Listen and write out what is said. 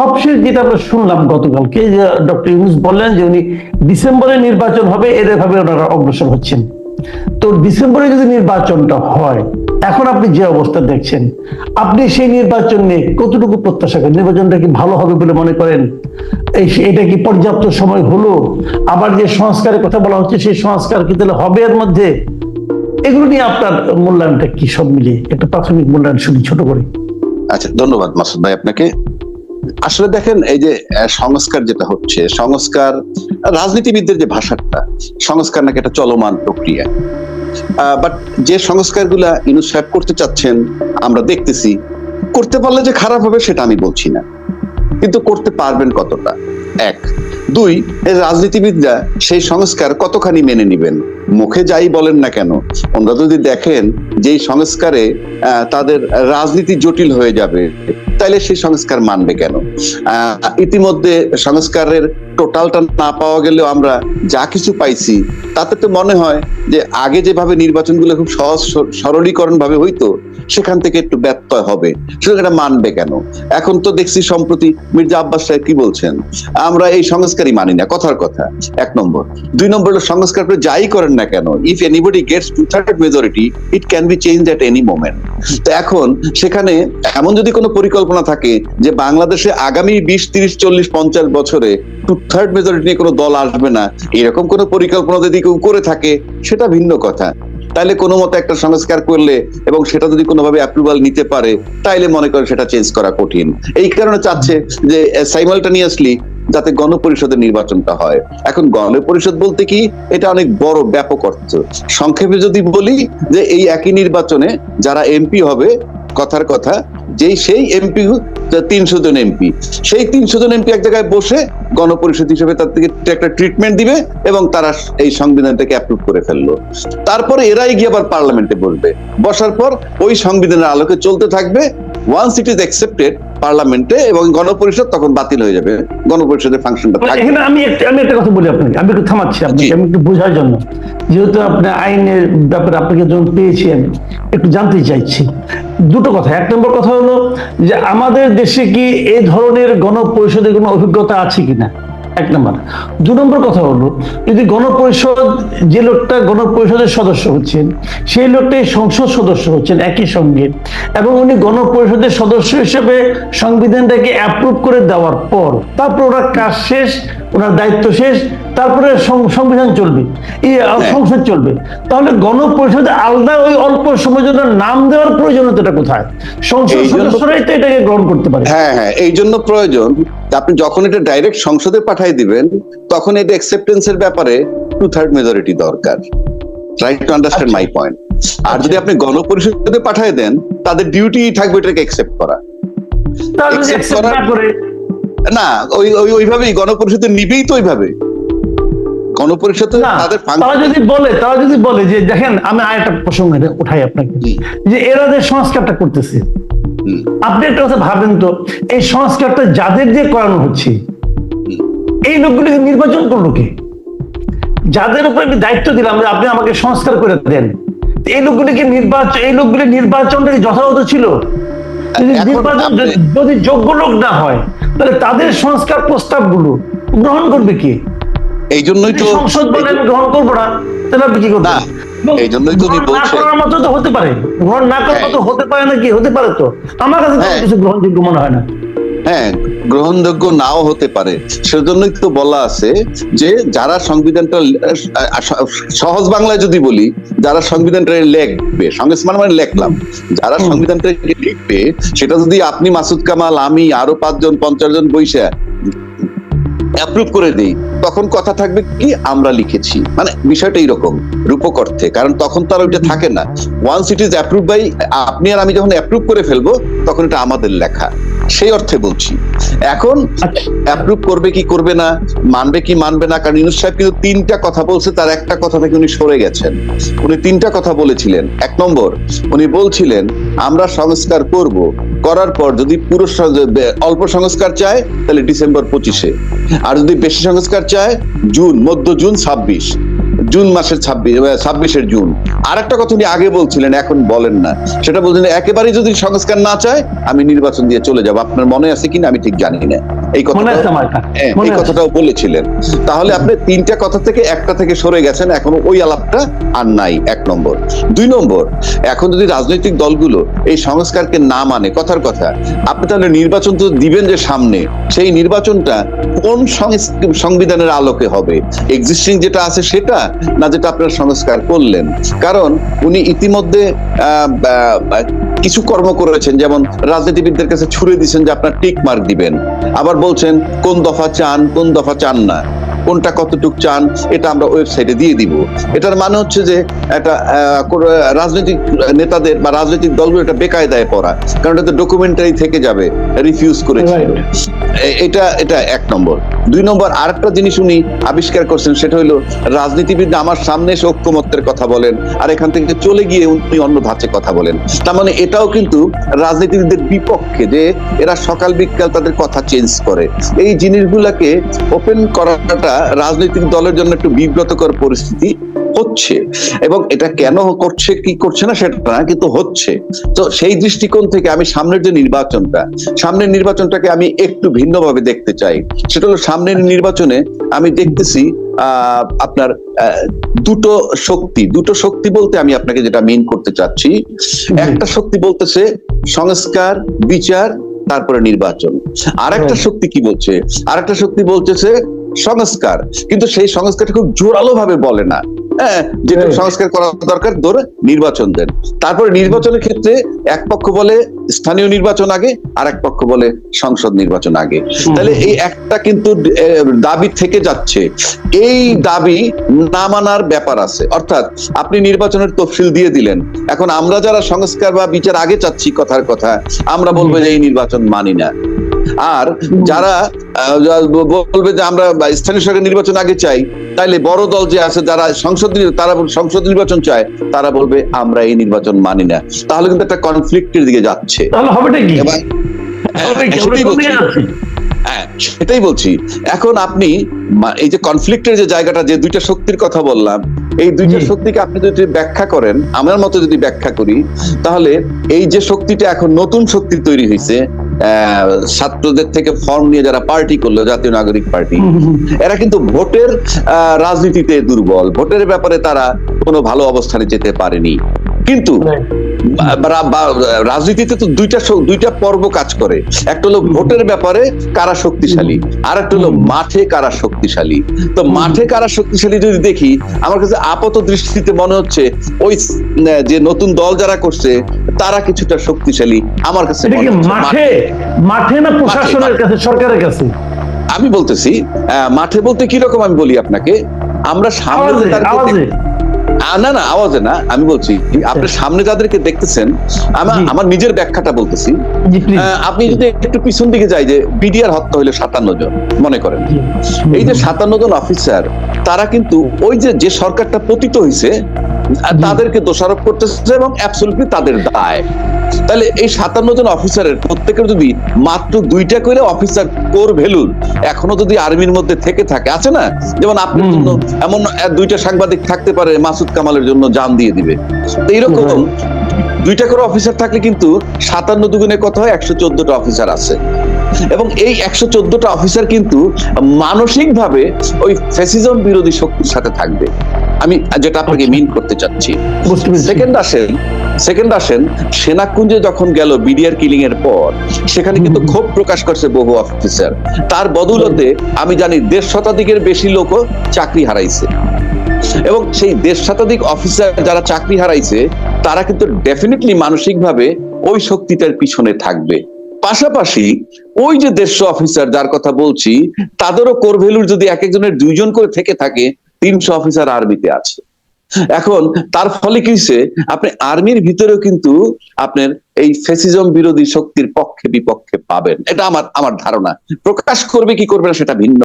সবশেষ যেটা আমরা শুনলাম গতকালকে যে ডক্টর ইউনুস বললেন যে উনি ডিসেম্বরে নির্বাচন হবে এদের ভাবে ওনারা অগ্রসর হচ্ছেন। তো ডিসেম্বরে যদি নির্বাচনটা হয়, এখন আপনি যে অবস্থা দেখছেন, আপনি সেই নির্বাচন নিয়ে কতটুকু প্রত্যাশা করেন? নির্বাচনটা কি ভালো হবে বলে মনে করেন? এটা কি পর্যাপ্ত সময় হলো? আবার যে সংস্কারের কথা বলা হচ্ছে, সেই সংস্কার কি তাহলে হবে এর মধ্যে? এগুলো নিয়ে আপনার মূল্যায়নটা কি সব মিলিয়ে? একটা প্রাথমিক মূল্যায়ন শুনি, ছোট করে। আচ্ছা ধন্যবাদ মাসুদ ভাই আপনাকে। আসলে দেখেন, এই যে সংস্কার যেটা হচ্ছে, সংস্কার, রাজনীতিবিদদের যে ভাষাটা, সংস্কার নাকি একটা চলমান প্রক্রিয়া। বাট যে সংস্কারগুলা সাহেব করতে চাচ্ছেন, আমরা দেখতেছি, করতে পারলে যে খারাপ হবে সেটা আমি বলছি না। কিন্তু করতে পারবেন কতটা? এক। দুই, এই রাজনীতিবিদরা সেই সংস্কার কতখানি মেনে নিবেন? মুখে যাই বলেন না কেন, ওনারা যদি দেখেন যে সংস্কারে তাদের রাজনীতি জটিল হয়ে যাবে, তাইলে সেই সংস্কার মানবে কেন? ইতিমধ্যে সংস্কারের টোটালটা না পাওয়া গেলেও আমরা যা কিছু পাইছি তাতে তো মনে হয় যে আগে যেভাবে নির্বাচনগুলো খুব সহজ সরলীকরণ ভাবে হইতো, সেখান থেকে একটু ব্যত্যয় হবে। সুতরাং এটা মানবে কেন? এখন তো দেখছি সম্প্রতি মির্জা আব্বাস সাহেব কি বলছেন? আমরা এই সংস্কারই মানি না, কথার কথা। এক নম্বর। দুই নম্বর হলো সংস্কার আপনি যাই করেন না কেন if anybody gets two third majority it can be change at any moment তো এখন সেখানে এমন যদি কোনো পরিকল্পনা থাকে যে বাংলাদেশে আগামী বিশ, তিরিশ, চল্লিশ, পঞ্চাশ বছরে টু থার্ড মেজরিটি নিয়ে কোনো দল আসবে না, এরকম কোনো পরিকল্পনা যদি কেউ করে থাকে, সেটা ভিন্ন কথা। তাইলে কোনো মতো একটা সংস্কার করলে এবং সেটা যদি কোনোভাবে অ্যাপ্রুভাল নিতে পারে, তাইলে মনে করেন সেটা চেঞ্জ করা কঠিন। এই কারণে চাচ্ছে যে সাইমালটানিয়াসলি যাতে গণপরিষদের নির্বাচনটা হয়। এখন গণপরিষদ বলতে কি, এটা অনেক বড় ব্যাপক অর্থ। সংক্ষেপে যদি বলি যে, এই একই নির্বাচনে যারা এমপি হবে কথার কথা যেই সেই এমপি তিনশো জন এমপি সেই তিনশো জন এমপি এক জায়গায় বসে গণপরিষদ হিসেবে তার থেকে একটা ট্রিটমেন্ট দিবে এবং তারা এই সংবিধানটাকে অ্যাপ্রুভ করে ফেলল। তারপরে এরাই গিয়ে আবার পার্লামেন্টে বসবে। বসার পর ওই সংবিধানের আলোকে চলতে থাকবে। ওয়ান্স ইট ইজ অ্যাকসেপ্টেড পার্লামেন্টে এবং গণপরিষদ তখন বাতিল হয়ে যাবে। গণপরিষদের ফাংশনটা থাকবে। এখানে আমি একটা আমি একটা কথা বলি আপনাকে। আমি একটু থামাচ্ছি আপনাকে। আমি একটু বোঝার জন্য। যেহেতু আপনি আইনের ব্যাপারে আপনাকে যখন পেয়েছি আমি একটু জানতে চাইছি। দুটো কথা। এক নম্বর কথা হলো যে আমাদের দেশে কি এই ধরনের গণপরিষদের কোনো অভিজ্ঞতা আছে কিনা? এক নম্বর। দু নম্বর কথা হলো, যদি গণপরিষদ, যে লোকটা গণপরিষদের সদস্য হচ্ছেন, সেই লোকটাই সংসদ সদস্য হচ্ছেন একই সঙ্গে এবং উনি গণপরিষদের সদস্য হিসেবে সংবিধানটাকে অ্যাপ্রুভ করে দেওয়ার পর, তারপর ওরা কাজ শেষ ওনার দায়িত্ব শেষ তারপরে সংবিধান চলবে। এই আহ, সংসদ চলবে। তাহলে গণপরিষদে আলাদা ওই অল্প সময়ের জন্য নাম দেওয়ার প্রয়োজনীয়তাটা কোথায়? সংসদ সদস্যরাই তো এটাকে গ্রহণ করতে পারে। হ্যাঁ হ্যাঁ এই জন্য প্রয়োজন আপনি যখন এটা ডাইরেক্ট সংসদে পাঠাই দিবেন তখন এটা অ্যাকসেপ্টেন্সের ব্যাপারে টু থার্ড মেজরিটি দরকার right to understand my point আর যদি আপনি গণপরিষদে পাঠাই দেন তাদের ডিউটি থাকবে এটাকে অ্যাকসেপ্ট করা না ওই ওই ওইভাবেই গণপরিষদে নিবেই তো ওইভাবে। গণপরিষদে তাদের তারা যদি বলে তারা যদি বলে যে দেখেন আমি আরেকটা প্রসঙ্গ উঠাই আপনাকে। যে এরা যে সংস্কারটা করতেছে আপনি একটা কথা ভাবেন তো এই সংস্কারটা যাদের দিয়ে করানো হচ্ছে এই লোকগুলিকে নির্বাচন করল কে? যাদের উপর আমি দায়িত্ব দিলাম যে আপনি আমাকে সংস্কার করে দেন এই লোকগুলিকে নির্বাচন এই লোকগুলি নির্বাচনটা কি যথাযথ ছিল? নির্বাচন যদি যোগ্য লোক না হয় তাহলে তাদের সংস্কার প্রস্তাবগুলো গ্রহণ করবে কি এই জন্যই তো সংসদ বলে আমি গ্রহণ করব না তাহলে আপনি কি করবেন এই জন্যই তো উনি বলছেন। করার মতো তো হতে পারে গ্রহণ না করার হ্যাঁ। মতো হতে পারে না কি হতে পারে তো আমার কাছে হ্যাঁ। কিছু গ্রহণযোগ্য মনে হয় না হ্যাঁ গ্রহণযোগ্য নাও হতে পারে। সেজন্যই তো বলা আছে যে যারা সংবিধানটা সহজ বাংলায় যদি বলি যারা সংবিধানটা লেখবে সংবিধান মানে লেখলাম যারা সংবিধানটা লিখবে সেটা যদি আপনি মাসুদ কামাল আমি আরও পাঁচজন পঞ্চাশ জন বৈশা অ্যাপ্রুভ করে দিই তখন কথা থাকবে কি আমরা লিখেছি। মানে বিষয়টা এইরকম রূপক অর্থে কারণ তখন তো আর ওইটা থাকে না। Once it is approve by আপনি আর আমি যখন অ্যাপ্রুভ করে ফেলব তখন এটা আমাদের লেখা। সেই অর্থে বলছি। এখন অ্যাপ্রুভ করবে কি করবে না, মানবে কি মানবে না, কারণ ইউনুস সাহেব কিন্তু তিনটা কথা বলছে, তার একটা কথা থেকে উনি সরে গেছেন। উনি তিনটা কথা বলেছিলেন। এক নম্বর, উনি বলছিলেন, আমরা সংস্কার করব। করার পর যদি পুরো অল্প সংস্কার চায়, তাহলে ডিসেম্বর পঁচিশে। আর যদি বেশি সংস্কার চায়, জুন, মধ্য জুন ছাব্বিশ। জুন মাসের ছাব্বিশ ছাব্বিশের জুন। আর একটা কথা উনি আগে বলছিলেন, এখন বলেন না। সেটা বলছিলেন, একেবারেই যদি সংস্কার না চায়, আমি নির্বাচন দিয়ে চলে যাব। আপনার মনে আছে কিনা? আমি ঠিক জানি না। এই। হ্যাঁ, এই কথাটাও বলেছিলেন। তাহলে আপনি তিনটা কথা থেকে একটা থেকে সরে গেছেন এখন ওই আলাপটা আর নাই এক নম্বর। দুই নম্বর এখন যদি রাজনৈতিক দলগুলো এই সংস্কারকে না মানে কথার কথা আপনি তাহলে নির্বাচন তো দিবেন যে সামনে সেই নির্বাচনটা কোন সংবিধানের আলোকে হবে? এক্সিস্টিং যেটা আছে সেটা না যেটা আপনারা সংস্কার করলেন? কারণ উনি ইতিমধ্যে কিছু কর্ম করেছেন যেমন রাজনীতিবিদদের কাছে ছুড়ে দিচ্ছেন যে আপনার টিক মার্ক দিবেন। আবার বলছেন কোন দফা চান কোন দফা চান না। কোনটা কতটুক চান এটা আমরা ওয়েবসাইটে দিয়ে দিব। এটার মানে হচ্ছে যে একটা আহ, রাজনৈতিক নেতাদের বা রাজনৈতিক দলগুলো এটা বেকায়দায় পড়া। কারণ এটা ডকুমেন্টারি থেকে যাবে রিফিউজ করেছে। এটা এটা এক নম্বর। দুই নম্বর, আরেকটা জিনিস উনি আবিষ্কার করছেন, সেটা হলো রাজনীতিবিদ আমার সামনে এসে ঐক্যমত্যের কথা বলেন, আর এখান থেকে চলে গিয়ে উনি অন্য ধাঁচে কথা বলেন। তার মানে এটাও কিন্তু রাজনীতিবিদদের বিপক্ষে যে এরা সকাল বিকাল তাদের কথা চেঞ্জ করে। এই জিনিসগুলাকে ওপেন করাটা রাজনৈতিক দলের জন্য একটু বিব্রতকর পরিস্থিতি হচ্ছে। এবং এটা কেন করছে, কি করছে না, সেটা না, কিন্তু হচ্ছে। তো সেই দৃষ্টিকোণ থেকে আমি সামনের যে নির্বাচনটা, সামনের নির্বাচনটাকে আমি একটু ভিন্নভাবে দেখতে চাই। সেটা হলো সামনের নির্বাচনে আমি দেখতেছি আপনার দুটো শক্তি দুটো শক্তি বলতে আমি আপনাকে যেটা মেন করতে চাচ্ছি। একটা শক্তি বলতেছে সংস্কার বিচার তারপরে নির্বাচন। আর একটা শক্তি কি বলছে? আর একটা শক্তি বলতেছে সংস্কার। কিন্তু সেই সংস্কারটা খুব জোরালো ভাবে বলে না। হ্যাঁ যেটা সংস্কার করা দরকার ধরে নির্বাচন দেন। তারপরে নির্বাচনের ক্ষেত্রে এক পক্ষ বলে স্থানীয় নির্বাচন আগে আর এক পক্ষ বলে সংসদ নির্বাচন আগে। তাহলে এই একটা কিন্তু দাবি থেকে যাচ্ছে। এই দাবি না মানার ব্যাপার আছে। অর্থাৎ আপনি নির্বাচনের তফসিল দিয়ে দিলেন। এখন আমরা যারা সংস্কার বা বিচার আগে চাচ্ছি কথার কথা আমরা বলব যে এই নির্বাচন মানি না। আর যারা বলবে যে আমরা স্থানীয় সরকার নির্বাচন আগে চাই তাইলে বড় দল যে আছে যারা সংসদ তারা সংসদ নির্বাচন চায় তারা বলবে আমরা এই নির্বাচন মানি না। তাহলে কিন্তু একটা কনফ্লিক্টের দিকে যাচ্ছে। তাহলে হবেটা কি। হ্যাঁ সেটাই বলছি। এখন আপনি এই যে কনফ্লিক্টের যে জায়গাটা যে দুইটা শক্তির কথা বললাম এই দুইটা শক্তিকে আপনি যদি ব্যাখ্যা করেন আমার মতো যদি ব্যাখ্যা করি তাহলে এই যে শক্তিটা এখন নতুন শক্তি তৈরি হয়েছে ছাত্রদের থেকে ফর্ম নিয়ে যারা পার্টি করল, জাতীয় নাগরিক পার্টি। এরা কিন্তু ভোটের রাজনীতিতে দুর্বল ভোটের ব্যাপারে তারা কোনো ভালো অবস্থানে যেতে পারেনি কিন্তু বা- রাজনীতিতে তো দুইটা দুইটা পর্ব কাজ করে। একটা হলো ভোটের ব্যাপারে কারা শক্তিশালী আর একটা হলো মাঠে কারা শক্তিশালী। তো মাঠে কারা শক্তিশালী যদি দেখি আমার কাছে আপাত দৃষ্টিতে মনে হচ্ছে ওই যে নতুন দল যারা করছে তারা কিছুটা শক্তিশালী। আমার কাছে। মাঠে? মাঠে। না প্রশাসনের কাছে সরকারের কাছে? আমি বলতেছি মাঠে বলতে কি রকম আমি বলি আপনাকে? আমরা সামনে না না আওয়াজে না আমি বলছি আপনি সামনে যাদেরকে দেখতেছেন আমার আমার নিজের ব্যাখ্যাটা বলতেছি। আপনি যদি একটু পিছন দিকে যাই যে বিডিআর হত্যা হইল সাতান্ন জন মনে করেন। এই যে সাতান্ন জন অফিসার তারা কিন্তু ওই যে যে সরকারটা পতিত হয়েছে তাদেরকে দোষারোপ করতেছে এবং অ্যাবসলিউটলি তাদের দায়। তাহলে এই সাতান্ন জন অফিসারের প্রত্যেকের যদি মাত্র দুইটা করে অফিসার কোর ভ্যালুর এখনও যদি আর্মির মধ্যে থেকে থাকে আছে না? যেমন আপনার জন্য এমন দুইটা সাংবাদিক থাকতে পারে মাসুদ কামালের জন্য জান দিয়ে দিবে। তো এইরকম দুইটা করে অফিসার থাকলে কিন্তু সাতান্ন দুগুণে কত হয়? একশো চোদ্দটা অফিসার আছে। এবং এই একশো চোদ্দটা অফিসার কিন্তু মানসিক ভাবে ওই ফ্যাসিজম বিরোধী শক্তির সাথে থাকবে। আমি যেটা আপনাকে মিন করতে চাচ্ছি। সেকেন্ড আসেন সেকেন্ড আসেন সেনাকুঞ্জে যখন গেল বিডিআর কিলিং এর পর সেখানে কিন্তু ক্ষোভ প্রকাশ করছে বহু অফিসার তার বদৌলতে আমি জানি দেড় শতাধিকের বেশি লোকও চাকরি হারাইছে। এবং সেই দেড় শতাধিক অফিসার যারা চাকরি হারাইছে তারা কিন্তু ডেফিনেটলি মানসিকভাবে ওই শক্তিটার পিছনে থাকবে। পাশাপাশি ওই যে দেড়শো অফিসার যার কথা বলছি তাদেরও কোর ভ্যালুর যদি এক একজনের দুইজন করে থেকে থাকে তিনশো অফিসার আর্মিতে আছে। এখন তার ফলে কি সে আপনি আর্মির ভিতরেও কিন্তু আপনার এই ফেসিজম বিরোধী শক্তির পক্ষে বিপক্ষে পাবেন। এটা আমার আমার ধারণা। প্রকাশ করবে কি করবে না সেটা ভিন্ন